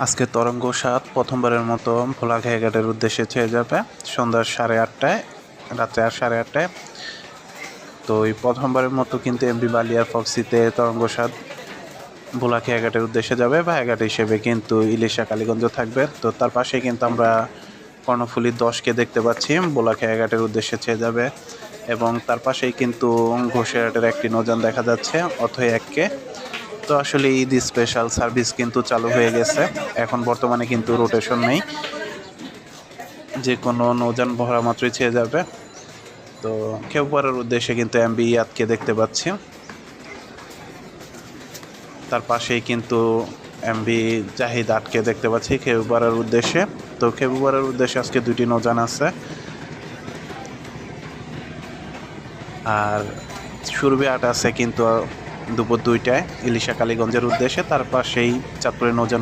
আজকে তরঙ্গ সাত প্রথমবারের মতো ভোলাখাই ঘাটের উদ্দেশ্যে ছেড়ে যাবে। সন্ধ্যা সাড়ে আটটায়, রাত্রে আর সাড়ে আটটায়। তো এই প্রথমবারের মতো কিন্তু এমবি বালিয়ার ফক্সিতে তরঙ্গ সাত ভোলাখিয়া ঘাটের উদ্দেশ্যে যাবে। বা ভাইঘাট হিসেবে কিন্তু ইলিশা কালীগঞ্জ থাকবে। তো তার পাশে কিন্তু আমরা কর্ণফুলি দশকে দেখতে পাচ্ছি। ভোলাখিয়া ঘাটের উদ্দেশ্যে ছেড়ে যাবে। এবং তার পাশেই কিন্তু ঘোষেরহাটের একটি নৌযান দেখা যাচ্ছে, অথই এককে। তো আসলে ঈদ স্পেশাল সার্ভিস কিন্তু চালু হয়ে গেছে। এখন বর্তমানে কিন্তু রোটেশন নেই। যে কোনো নৌযান ভরা মাত্রই ছেড়ে যাবে। তো খেউপাড়ার উদ্দেশ্যে কিন্তু এমবি ইয়াদকে দেখতে পাচ্ছি। তার পাশেই কিন্তু এমবি জাহিদ আটকে দেখতে পাচ্ছি খেউপাড়ার উদ্দেশ্যে। তো খেউপাড়ার উদ্দেশ্যে আজকে দুটি নৌযান আছে। আর সুরভি আট আছে কিন্তু দুপুর দুইটায় ইলিশা কালীগঞ্জের উদ্দেশ্যে তার পাশেই চাঁদপুরের নৌযান